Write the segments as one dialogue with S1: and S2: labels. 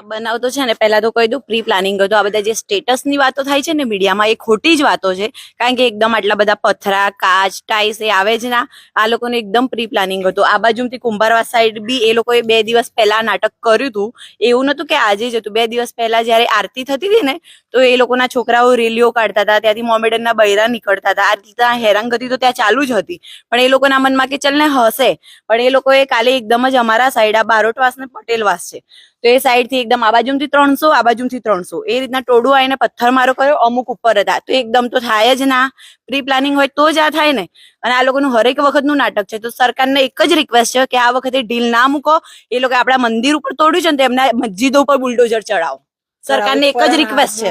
S1: આ બનાવ તો છે ને પહેલા તો કહી દઉં પ્રી પ્લાનિંગ હતું. આ બધા જે સ્ટેટસની વાતો થાય છે ને મીડિયામાં, એ ખોટી જ વાતો છે. કારણ કે એકદમ આટલા બધા પથરા, કાચ ટાઈસ એ આવે જ ના. આ લોકોનું એકદમ પ્રી પ્લાનિંગ હતું. આ બાજુથી કુંભારવા સાઈડ બી એ લોકોએ બે દિવસ પહેલા નાટક કર્યું હતું. એવું નતું કે આજે જ હતું. બે દિવસ પહેલા જ્યારે આરતી થતી હતી ને, તો એ લોકોના છોકરાઓ રેલીઓ કાઢતા હતા. ત્યાંથી મોમેડનના બૈરા નીકળતા હતા. આ ત્યાં હેરાનગતિ તો ત્યાં ચાલુ જ હતી. પણ એ લોકોના મનમાં કે ચલ ને હશે પણ એ લોકોએ કાલે એકદમ જ અમારા સાઈડ આ બારોટવાસ ને પટેલવાસ છે. તો એ સાઈડથી એકદમ આ બાજુથી ત્રણસો, આ બાજુથી ત્રણસો. એ રીતના ટોળું આવીને પથ્થર મારો કર્યો, અમુક ઉપર હતા. તો એકદમ તો થાય જ ના. પ્રી પ્લાનિંગ હોય તો જ આ થાય ને. અને આ લોકોનું હરેક વખતનું નાટક છે. તો સરકારને એક જ રિક્વેસ્ટ છે કે આ વખતે ઢીલ ના મૂકો. એ લોકો આપણા મંદિર ઉપર તોડ્યું છે ને તો એમના મસ્જિદો ઉપર બુલડોઝર ચડાવો. સરકારને એક જ રિક્વેસ્ટ છે.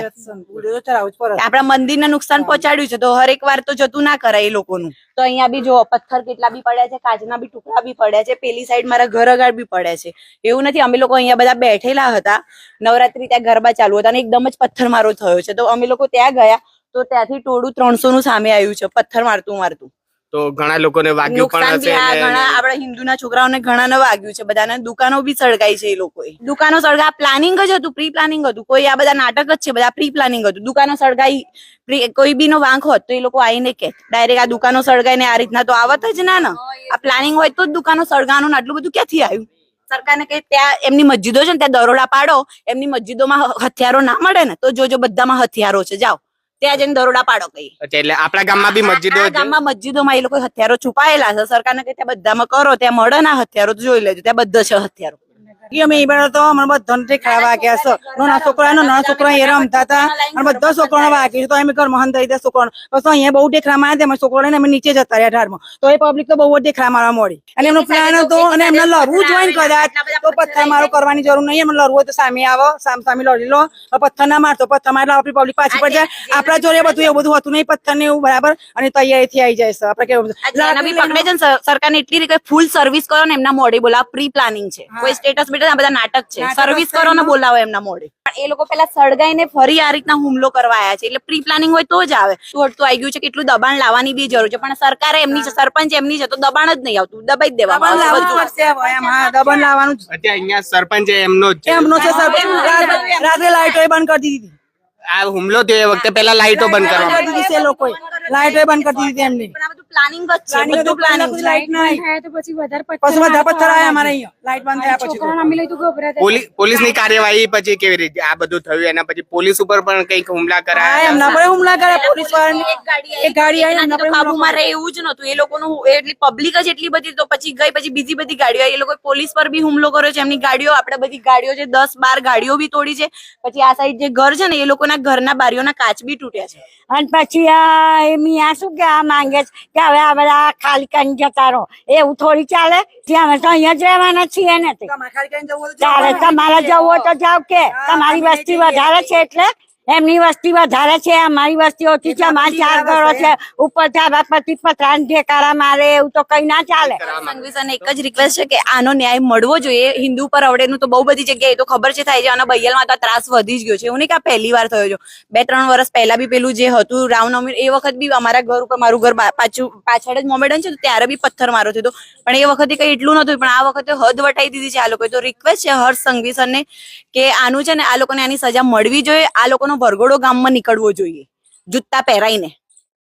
S1: આપણા મંદિરને નુકસાન પહોંચાડ્યું છે તો હરેક વાર તો જતું ના કરાય એ લોકોનું. તો અહીંયા બી જો પથ્થર કેટલા બી પડ્યા છે કાચના બી ટુકડા બી પડ્યા છે પેલી સાઈડ મારા ઘર આગળ બી પડ્યા છે. એવું નથી અમે લોકો અહીંયા બધા બેઠેલા હતા. નવરાત્રી ત્યાં ગરબા ચાલુ હતા અને એકદમ જ પથ્થર મારો થયો છે. તો અમે લોકો ત્યાં ગયા તો ત્યાંથી ટોળું ત્રણસો નું સામે આવ્યું છે પથ્થર મારતું મારતું.
S2: તો ઘણા લોકોને વાગ્યું પણ હશે
S1: ઘણા આપણા હિન્દુના છોકરાઓને ઘણાને વાગ્યું છે. બધાને દુકાનો બી સળગાઈ છે એ લોકોએ. દુકાનો સળગા પ્લાનિંગ જ હતું પ્રી પ્લાનિંગ હતું. કોઈ આ બધા નાટક જ છે બધા પ્રી પ્લાનિંગ હતું. દુકાનો સળગાઈ કોઈ બી નો વાંક હોત તો એ લોકો આવીને કે ડાયરેક્ટ આ દુકાનો સળગાઈને આ રીતના તો આવત જ ના ને. આ પ્લાનિંગ હોય તો જ દુકાનો સળગાવાનું આટલું બધું ક્યાંથી આવ્યું? સરકારને કે ત્યાં એમની મસ્જિદો છે ને ત્યાં દરોડા પાડો. એમની મસ્જિદોમાં હથિયારો ના મળે ને તો જોજો બધામાં હથિયારો છે. જાઓ. ત્યાં જઈને દરોડા પાડો કઈ.
S2: એટલે આપણા ગામમાં બી મસ્જિદો
S1: ગામમાં મસ્જિદોમાં એ લોકો હથિયારો છુપાયેલા છે. સરકારને કે ત્યાં બધામાં કરો ત્યાં મળે ના હથિયારો જોઈ લેજો. ત્યાં બધા છે હથિયારો.
S3: અમે વાગ્યા છે. નાના છોકરા નાના છોકરા એ રમતા હતા. અને બધા છોકરાને વાગ્યું છે તો દે છોકરાને. બસ અહીંયા બહુ ટેકરા માર્યા અમે છોકરા લઈને અમે નીચે જતા રહ્યા ઢાળમાં તો એ પબ્લિક તો બહુ જ ટેકરા મારવા મળી. અને એમનો પ્લાન હતો અને એમને લડવું જોઈએ કદાચ. તો પથ્થર મારો કરવાની જરૂર નહીં. એમને લડવું હોય તો સામે આવો સામ સામે લડી લો. પથ્થર ના મારતો પથ્થર મારે આપણી પબ્લિક પાછી પડી જાય. આપણા જોડે બધું એવું બધું હતું નહીં પથ્થર ને એવું બરાબર? અને તૈયારીથી આવી જાય છે. આપણે કેવું
S1: ને સરકારને એટલી રીતે ફૂલ સર્વિસ કરો ને એમના મોડે બોલા. પ્રી પ્લાનિંગ છે. કોઈ સ્ટેટસ બેટસ આ બધા નાટક છે. સર્વિસ કરો ને બોલાવો એમના મોડે. પણ એ લોકો પેલા સળગાઈને ફરી આ રીતના હુમલો કરવા આવ્યા છે. એટલે પ્રી પ્લાનિંગ હોય તો જ આવે. શું અડતું આવી ગયું છે કેટલું દબાણ લાવવાની બી જરૂર છે. પણ સરકારે એમની છે સરપંચ એમની છે તો દબાણ જ નહીં આવતું. દબાઈ જ દેવામાં આવશે
S3: લાવવાનું
S2: અત્યારે અહીંયા સરપંચ એમનો
S3: એમનો છે રાત્રે લાઈટો બંધ કરી દીધી.
S2: આ હુમલો થયો એ વખતે પહેલા લાઈટો બંધ કરવામાં
S3: કરી દીધી લોકોએ. લાઈટો બંધ કરી દીધી એમની.
S1: પણ આ બધું પ્લાનિંગ
S3: પ્લાનિંગ
S1: બધું પ્લાનિંગ
S3: લાઈટ ના આવી.
S4: તો પછી વધારે
S3: પછી બધા પથ્થર આયા અમારે અહીંયા. લાઈટ બંધ થયા પછી તો.
S4: અમે લઈ તો ગભરાતા
S2: પોલીસ પોલીસની કાર્યવાહી પછી કેવી રીતે આ બધું થયું એના પછી પોલીસ ઉપર પણ કંઈક હુમલા કરાયા
S3: એમના પર હુમલા કર્યા પોલીસ વાળાની.
S1: એક ગાડી
S3: એક ગાડી આવી એમના પર
S1: કાબુમાં રહે એવું જ નતું એ લોકોનું એટલી પબ્લિક જ એટલી બધી તો પછી ગઈ પછી બીજી બધી ગાડીઓ આવી. એ લોકો પોલીસ પર બી હુમલો કર્યો છે એમની ગાડીઓ આપણે બધી ગાડીઓ છે દસ બાર ગાડીઓ બી તોડી છે. પછી આ સાઈડ જે ઘર છે ને એ લોકોના ઘરના બારીઓના કાચ બી તૂટ્યા છે.
S5: અને પછી આ એ મિયા શું કે આ માંગે છે? કે હવે આ બધા ખાલી કરીને જતા રહો. એવું થોડી ચાલે? ત્યાં અમે તો અહીંયા જ રહેવાના છીએ ને ચાલે તમારે જવું હોય તો જાવ કે. તમારી વસ્તી વધારે છે એટલે એમની વસ્તી વધારે છે અમારી વસ્તી ઓછી છે અમારે ચાર ઘરો છે. ઉપર ચાર પછી જે ઢેકારા મારે એવું તો કઈ ના ચાલે.
S1: સંઘવીસાને એક જ રિક્વેસ્ટ છે કે આનો ન્યાય મળવો જોઈએ. હિન્દુ પર અવડેનું તો બહુ બધી જગ્યાએ તો ખબર છે થાય છે અને બૈયલમાં તો ત્રાસ વધી જ ગયો છે. એવું નહીં કે આ પહેલી વાર થયો છે. બે ત્રણ વર્ષ પહેલા બી પેલું જે હતું રામનવમી એ વખત બી અમારા ઘર ઉપર મારું ઘર બા- પાછું પાછળ જ મોમેડન છે તો ત્યારે બી પથ્થર મારો થયો પણ એ વખતે કઈ એટલું નતું પણ આ વખતે હદ વટાઈ દીધી છે આ લોકોએ. તો રિક્વેસ્ટ છે હર્ષ સંઘવી સરને કે આનું છે ને આ લોકોને આની સજા મળવી જોઈએ. આ લોકોનો ભરઘોડો ગામમાં નીકળવો જોઈએ. જૂતા પહેરાઈને.